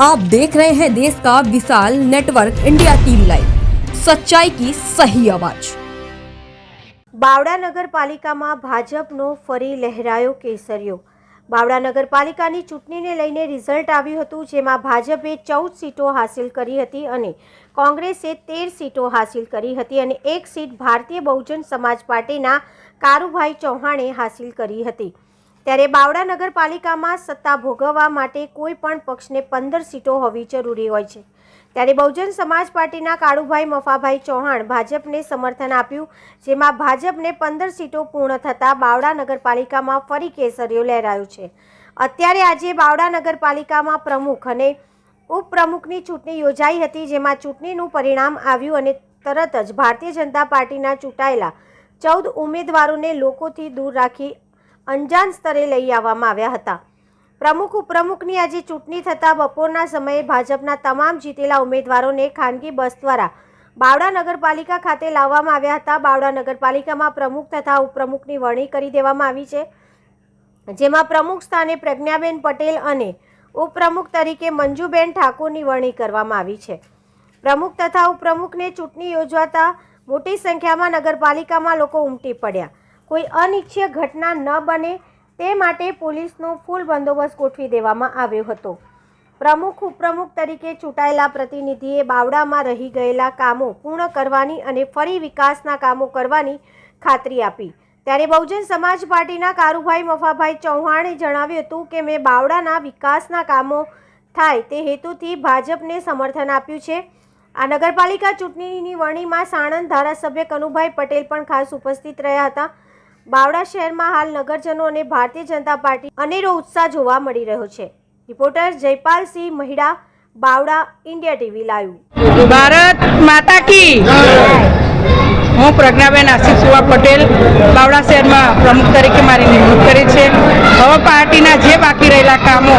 आप देख रहे हैं देश का विशाल नेटवर्क इंडिया टीवी लाइव सच्चाई की सही आवाज બાવડા નગરપાલિકામાં ભાજપનો ફરી લહેરાયો કેસરિયો બાવડા નગરપાલિકાની ચૂંટણીને લઈને રિઝલ્ટ આવ્યું હતું જેમાં ભાજપે ચૌદ સીટો હાંસિલ કરી હતી અને કોંગ્રેસે તેર સીટો હાંસિલ કરી હતી અને એક સીટ ભારતીય બહુજન સમાજ પાર્ટીના કારુભાઈ ચૌહાણે હાંસિલ કરી હતી ત્યારે બાવડા નગરપાલિકામાં સત્તા ભોગવવા માટે કોઈ પણ પક્ષને પંદર સીટો હોવી જરૂરી હોય છે. ત્યારે બહુજન સમાજ પાર્ટીના કાળુભાઈ મફાભાઈ ચૌહાણ ભાજપને સમર્થન આપ્યું, જેમાં ભાજપને પંદર સીટો પૂર્ણ થતાં બાવડા નગરપાલિકામાં ફરી કેસરીઓ લહેરાયું છે. અત્યારે આજે બાવડા નગરપાલિકામાં પ્રમુખ અને ઉપપ્રમુખની ચૂંટણી યોજાઈ હતી, જેમાં ચૂંટણીનું પરિણામ આવ્યું અને તરત જ ભારતીય જનતા પાર્ટીના ચૂંટાયેલા ચૌદ ઉમેદવારોને લોકોથી દૂર રાખી અંજાન સ્તરે લઈ આવવામાં આવ્યા હતા. પ્રમુખ ઉપપ્રમુખની આજે ચૂંટણી થતાં બપોરના સમયે ભાજપના તમામ જીતેલા ઉમેદવારોને ખાનગી બસ દ્વારા બાવડા નગરપાલિકા ખાતે લાવવામાં આવ્યા હતા. બાવડા નગરપાલિકામાં પ્રમુખ તથા ઉપપ્રમુખની વરણી કરી દેવામાં આવી છે. જેમાં પ્રમુખ સ્થાને પ્રજ્ઞાબેન પટેલ અને ઉપપ્રમુખ તરીકે મંજુબેન ઠાકોરની વરણી કરવામાં આવી છે. પ્રમુખ તથા ઉપપ્રમુખને ચૂંટણી યોજવાતા મોટી સંખ્યામાં નગરપાલિકામાં લોકો ઉમટી પડ્યા. કોઈ અનિચ્છીય ઘટના ન બને તે માટે પોલીસનો ફૂલ બંદોબસ્ત ગોઠવી દેવામાં આવ્યો હતો. પ્રમુખ, ઉપપ્રમુખ તરીકે ચૂંટાયેલા પ્રતિનિધિએ બાવડામાં રહી ગયેલા કામો પૂર્ણ કરવાની અને ફરી વિકાસના કામો કરવાની ખાતરી આપી. ત્યારે બહુજન સમાજ પાર્ટીના કારુભાઈ મફાભાઈ ચૌહાણે જણાવ્યું હતું કે, મેં બાવડાના વિકાસના કામો થાય તે હેતુથી ભાજપને સમર્થન આપ્યું છે. આ નગરપાલિકા ચૂંટણીની વરણીમાં સાણંદ ધારાસભ્ય કનુભાઈ પટેલ પણ ખાસ ઉપસ્થિત રહ્યા હતા. બાવડા શહેરમાં હાલ નગરજનો અને ભારતીય જનતા પાર્ટી અનેરો ઉત્સાહ જોવા મળી રહ્યો છે. Reporter Jaypalsinh Mahida, Bavda, India TV live. Bharat માતા કી હું પ્રજ્ઞાબેન આશીષુવા પટેલ બાવડા શહેરમાં પ્રમુખ તરીકે મારી નિમણૂક કરી છે. હવે પાર્ટીના જે બાકી રહેલા કામો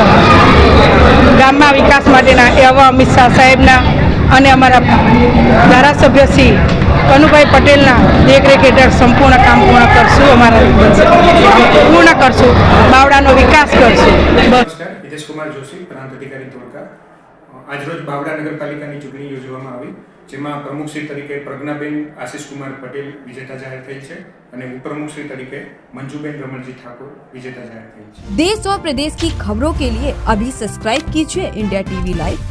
ગામમાં વિકાસ માટેના એવા અમિત શાહ સાહેબના અને અમારા ધારાસભ્ય શ્રી કનુભાઈ પટેલના દેખરેખ હેઠળ સંપૂર્ણ કામ પૂર્ણ કરશું અમારા પૂર્ણ કરશું બાવડાનો વિકાસ કરશું બસ નમસ્કાર હિતેશ કુમાર જોશી પ્રાંત અધિકારી ધોળકા આજરોજ બાવડા નગરપાલિકાની ચૂંટણી યોજવામાં આવી જેમાં પ્રમુખશ્રી તરીકે પ્રજ્ઞાબેન આશીષકુમાર પટેલ વિજેતા જાહેર થઈ છે અને ઉપપ્રમુખશ્રી તરીકે મંજુબેન રમણજી ઠાકોર વિજેતા જાહેર થઈ છે देश और प्रदेश की खबरों के लिए अभी सब्सक्राइब कीजिए इंडिया टीवी लाइव